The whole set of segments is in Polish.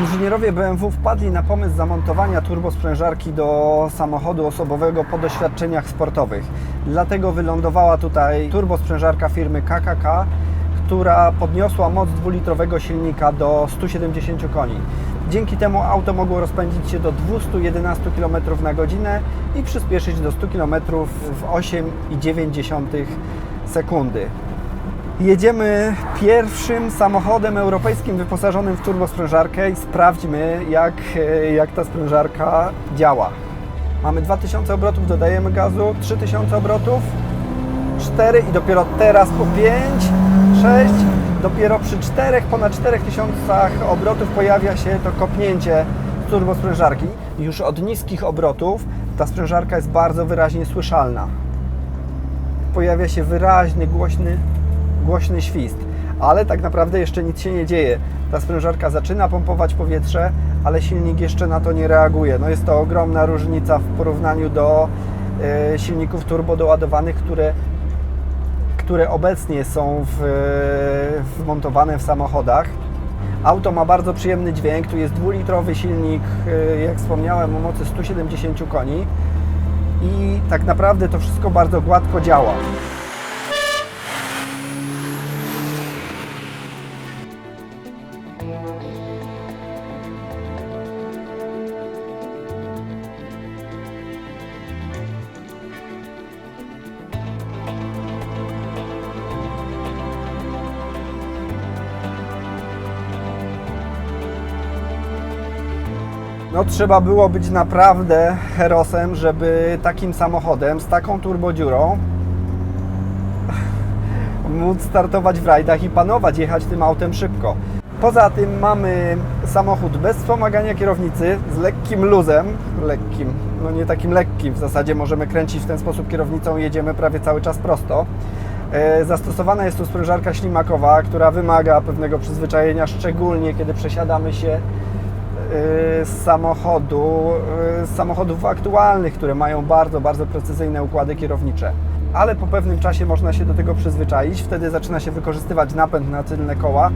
Inżynierowie BMW wpadli na pomysł zamontowania turbosprężarki do samochodu osobowego po doświadczeniach sportowych. Dlatego wylądowała tutaj turbosprężarka firmy KKK, która podniosła moc dwulitrowego silnika do 170 koni. Dzięki temu auto mogło rozpędzić się do 211 km na godzinę i przyspieszyć do 100 km w 8,9 sekundy. Jedziemy pierwszym samochodem europejskim wyposażonym w turbosprężarkę i sprawdźmy, jak, e, jak ta sprężarka działa. Mamy 2000 obrotów, dodajemy gazu, 3000 obrotów, 4 i dopiero teraz po 5, 6, dopiero przy 4, ponad 4000 obrotów pojawia się to kopnięcie turbosprężarki. Już od niskich obrotów ta sprężarka jest bardzo wyraźnie słyszalna. Pojawia się wyraźny, głośny głośny świst, ale tak naprawdę jeszcze nic się nie dzieje. Ta sprężarka zaczyna pompować powietrze, ale silnik jeszcze na to nie reaguje. No jest to ogromna różnica w porównaniu do e, silników turbodoładowanych, które, które obecnie są w, wmontowane w samochodach. Auto ma bardzo przyjemny dźwięk, tu jest dwulitrowy silnik, e, jak wspomniałem, o mocy 170 koni i tak naprawdę to wszystko bardzo gładko działa. No trzeba było być naprawdę herosem, żeby takim samochodem z taką turbodziurą móc startować w rajdach i panować, jechać tym autem szybko. Poza tym mamy samochód bez wspomagania kierownicy, z lekkim luzem, lekkim, no nie takim lekkim, w zasadzie możemy kręcić w ten sposób kierownicą, jedziemy prawie cały czas prosto. E, Zastosowana jest tu sprężarka ślimakowa, która wymaga pewnego przyzwyczajenia, szczególnie kiedy przesiadamy się e, z samochodu, e, z samochodów aktualnych, które mają bardzo, bardzo precyzyjne układy kierownicze. Ale po pewnym czasie można się do tego przyzwyczaić, wtedy zaczyna się wykorzystywać napęd na tylne koła,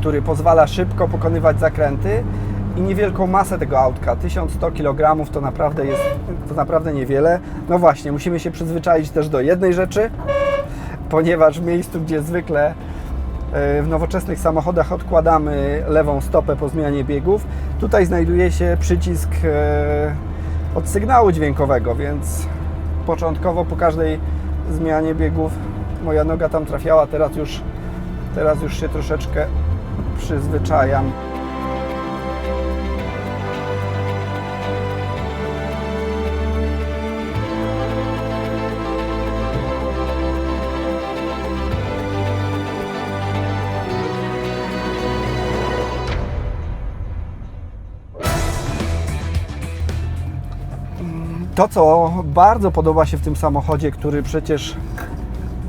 który pozwala szybko pokonywać zakręty i niewielką masę tego autka, 1100 kg to naprawdę jest, to naprawdę niewiele. No właśnie, musimy się przyzwyczaić też do jednej rzeczy, ponieważ w miejscu, gdzie zwykle e, w nowoczesnych samochodach odkładamy lewą stopę po zmianie biegów, tutaj znajduje się przycisk e, od sygnału dźwiękowego, więc początkowo po każdej zmianie biegów moja noga tam trafiała, teraz już, teraz już się troszeczkę przyzwyczajam. To, co bardzo podoba się w tym samochodzie, który przecież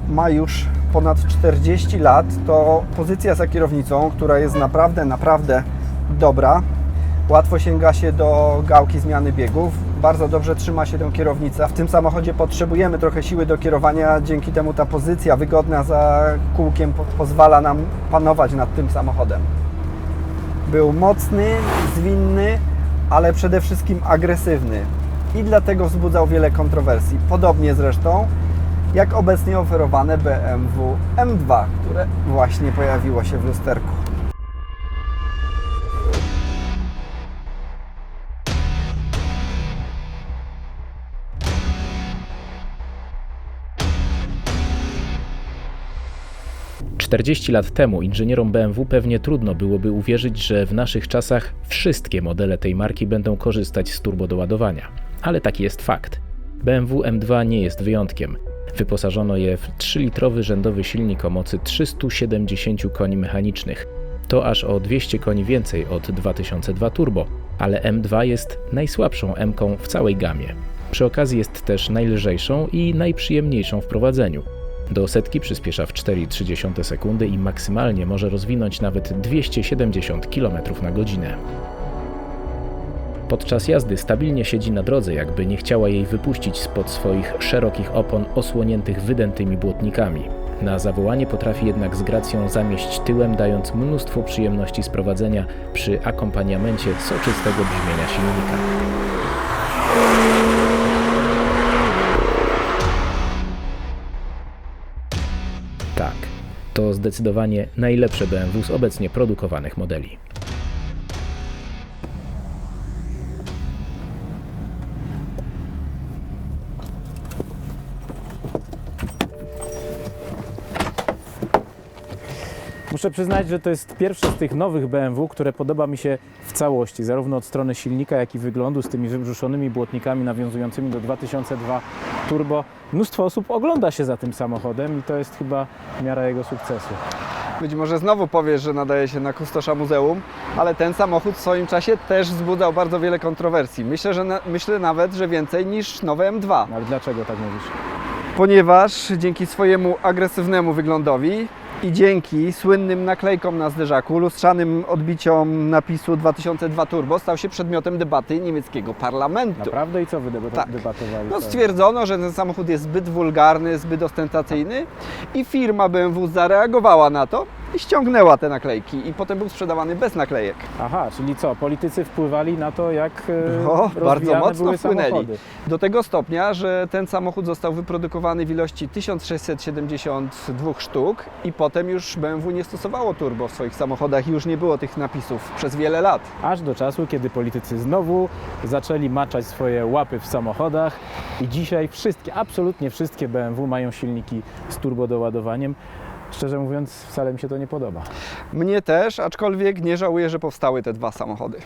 ma już ponad 40 lat, to pozycja za kierownicą, która jest naprawdę, naprawdę dobra. Łatwo sięga się do gałki zmiany biegów, bardzo dobrze trzyma się tę kierownicę. W tym samochodzie potrzebujemy trochę siły do kierowania, dzięki temu ta pozycja wygodna za kółkiem po- pozwala nam panować nad tym samochodem. Był mocny, zwinny, ale przede wszystkim agresywny i dlatego wzbudzał wiele kontrowersji. Podobnie zresztą jak obecnie oferowane BMW M2, które właśnie pojawiło się w lusterku. Czterdzieści lat temu inżynierom BMW pewnie trudno byłoby uwierzyć, że w naszych czasach wszystkie modele tej marki będą korzystać z turbodoładowania. Ale taki jest fakt. BMW M2 nie jest wyjątkiem. Wyposażono je w 3-litrowy rzędowy silnik o mocy 370 koni mechanicznych. To aż o 200 koni więcej od 2002 Turbo, ale M2 jest najsłabszą M w całej gamie. Przy okazji jest też najlżejszą i najprzyjemniejszą w prowadzeniu. Do setki przyspiesza w 4,3 sekundy i maksymalnie może rozwinąć nawet 270 km na godzinę. Podczas jazdy stabilnie siedzi na drodze, jakby nie chciała jej wypuścić spod swoich szerokich opon osłoniętych wydętymi błotnikami. Na zawołanie potrafi jednak z gracją zamieść tyłem, dając mnóstwo przyjemności z prowadzenia przy akompaniamencie soczystego brzmienia silnika. Tak, to zdecydowanie najlepsze BMW z obecnie produkowanych modeli. Muszę przyznać, że to jest pierwsze z tych nowych BMW, które podoba mi się w całości, zarówno od strony silnika, jak i wyglądu, z tymi wybrzuszonymi błotnikami nawiązującymi do 2002 Turbo. Mnóstwo osób ogląda się za tym samochodem i to jest chyba miara jego sukcesu. Być może znowu powiesz, że nadaje się na kustosza muzeum, ale ten samochód w swoim czasie też wzbudzał bardzo wiele kontrowersji. Myślę, że na, myślę nawet, że więcej niż nowe M2. No ale dlaczego tak mówisz? Ponieważ dzięki swojemu agresywnemu wyglądowi i dzięki słynnym naklejkom na zderzaku, lustrzanym odbiciom napisu 2002 Turbo stał się przedmiotem debaty niemieckiego parlamentu. Naprawdę i co wy deba- Tak. debatowali? No, stwierdzono, że ten samochód jest zbyt wulgarny, zbyt ostentacyjny i firma BMW zareagowała na to i ściągnęła te naklejki i potem był sprzedawany bez naklejek. Aha, czyli co, politycy wpływali na to, jak e, O, bardzo mocno wpłynęli. samochody. Do tego stopnia, że ten samochód został wyprodukowany w ilości 1672 sztuk i potem już BMW nie stosowało turbo w swoich samochodach i już nie było tych napisów przez wiele lat. Aż do czasu, kiedy politycy znowu zaczęli maczać swoje łapy w samochodach i dzisiaj wszystkie, absolutnie wszystkie BMW mają silniki z turbodoładowaniem. Szczerze mówiąc, wcale mi się to nie podoba. Mnie też, aczkolwiek nie żałuję, że powstały te dwa samochody.